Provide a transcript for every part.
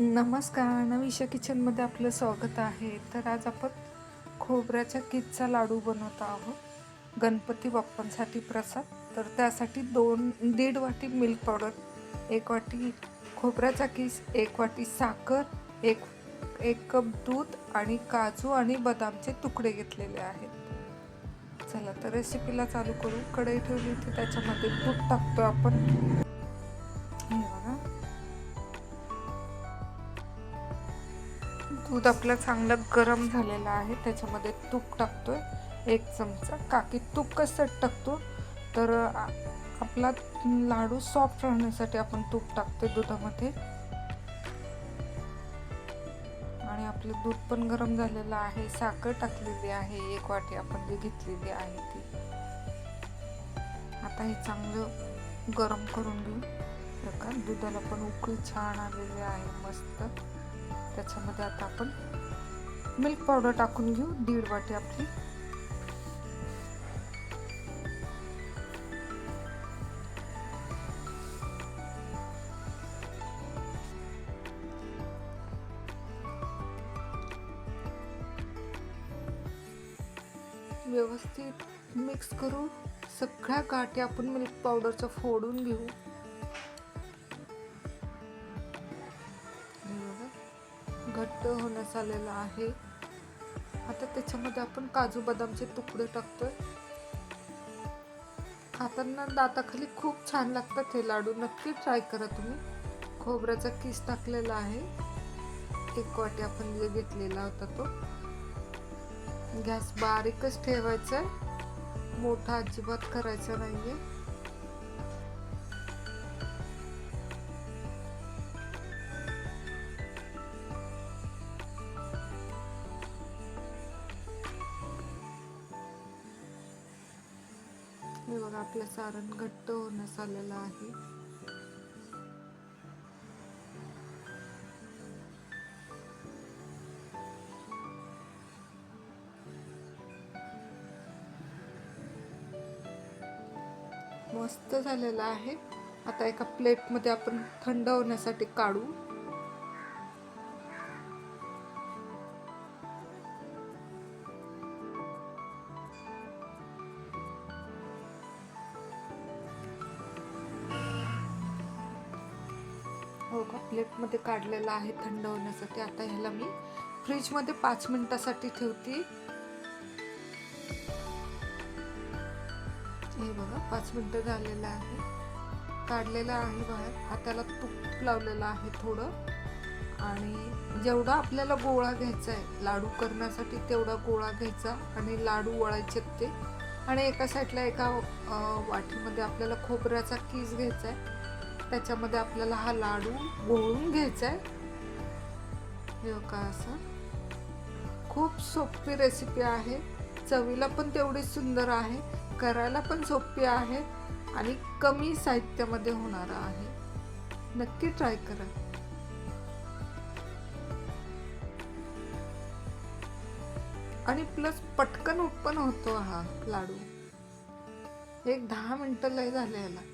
नमस्कार. नवीशा किचनमध्ये आपलं स्वागत आहे. तर आज आपण खोबऱ्याच्या कीजचा लाडू बनवत आहोत. गणपती बाप्पांसाठी प्रसाद. तर त्यासाठी दोन दीड वाटी मिल्क पावडर एक वाटी खोबऱ्याचा किस एक वाटी साखर एक एक कप दूध आणि काजू आणि बदामचे तुकडे घेतलेले आहेत. चला तर रेसिपीला चालू करू. कढई ठेवली होती त्याच्यामध्ये दूध टाकतो आपण. दूध आपलं चांगलं गरम झालेलं आहे त्याच्यामध्ये तूप टाकतोय. एक चमचा. काकी तूप कसं टाकतो? तर आपला लाडू सॉफ्ट राहण्यासाठी आपण तूप टाकतो दुधामध्ये. आणि आपलं दूध पण गरम झालेलं आहे. साखर टाकलेली आहे. एक वाटी आपण जी घेतलेली आहे ती. आता हे चांगलं गरम करून घेऊ. बघा दुधाला पण उकळी छान आलेली आहे मस्त. त्याच्यामध्ये आता आपण मिल्क पावडर टाकून घेऊ दीड वाटी आपली. व्यवस्थित मिक्स करू सगळ्या गाठी आपण मिल्क पावडरचं फोडून घेऊ. घट्ट होण्यास आलेला आहे. आता त्याच्यामध्ये आपण काजू बदामचे तुकडे टाकतोय. खाताना दाताखाली खूप छान लागतात हे लाडू. नक्की ट्राय करा तुम्ही. खोबऱ्याचा किस टाकलेला आहे. एक वाटी आपण जे घेतलेला होता तो. गॅस बारीकच ठेवायचा आहे मोठा अजिबात करायचा नाहीये. आपलं सारण घट्ट होण्यास आलेलं आहे. मस्त झालेलं आहे. आता एका प्लेटमध्ये आपण थंड होण्यासाठी काढू. बघा प्लेटमध्ये काढलेला आहे थंड होण्यासाठी. आता ह्याला मी फ्रीजमध्ये पाच मिनिटासाठी ठेवते. हे बघा पाच मिनटं झालेलं आहे. काढलेलं आहे बाहेर. हाताला तूप लावलेलं आहे थोडं. आणि जेवढा आपल्याला गोळा घ्यायचा आहे लाडू करण्यासाठी तेवढा गोळा घ्यायचा आणि लाडू वळायचे ते. आणि एका साईडला एका वाटीमध्ये आपल्याला खोबऱ्याचा कीस घ्यायचा आहे. त्याच्यामध्ये आपल्याला हा लाडू गोळून घ्यायचा आहे का बघा असं. खूप सोपी रेसिपी आहे. चवीला पण तेवढी सुंदर आहे. करायला पण सोपी आहे. आणि कमी साहित्यामध्ये होणार आहे. नक्की ट्राय करा. आणि प्लस पटकन उत्पन्न होतो हा लाडू. एक दहा मिनटं लय झाले याला.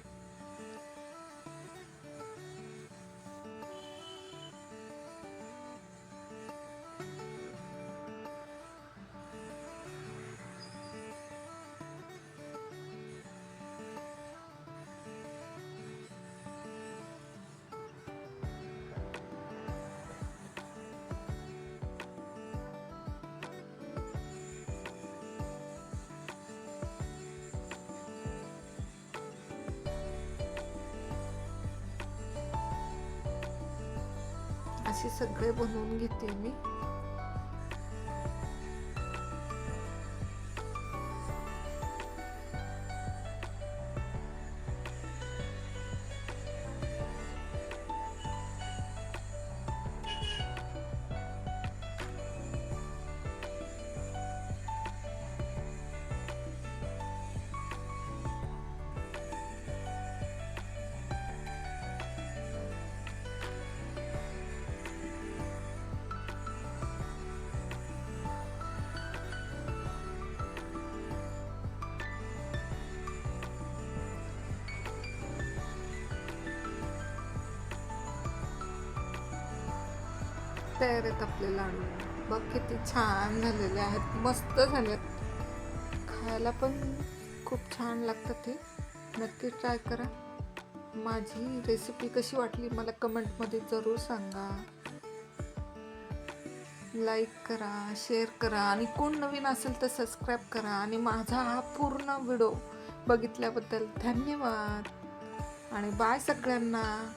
असे सगळे बनवून घेते मी. तयार आहेत आपले लाडू बघ किती छान झालेले आहेत. मस्त झालेत. खायला पण खूप छान लागतात ते. नक्की ट्राय करा. माझी रेसिपी कशी वाटली मला कमेंटमध्ये जरूर सांगा. लाईक करा शेअर करा आणि कोण नवीन असेल तर सबस्क्राईब करा. आणि माझा हा पूर्ण व्हिडिओ बघितल्याबद्दल धन्यवाद. आणि बाय सगळ्यांना.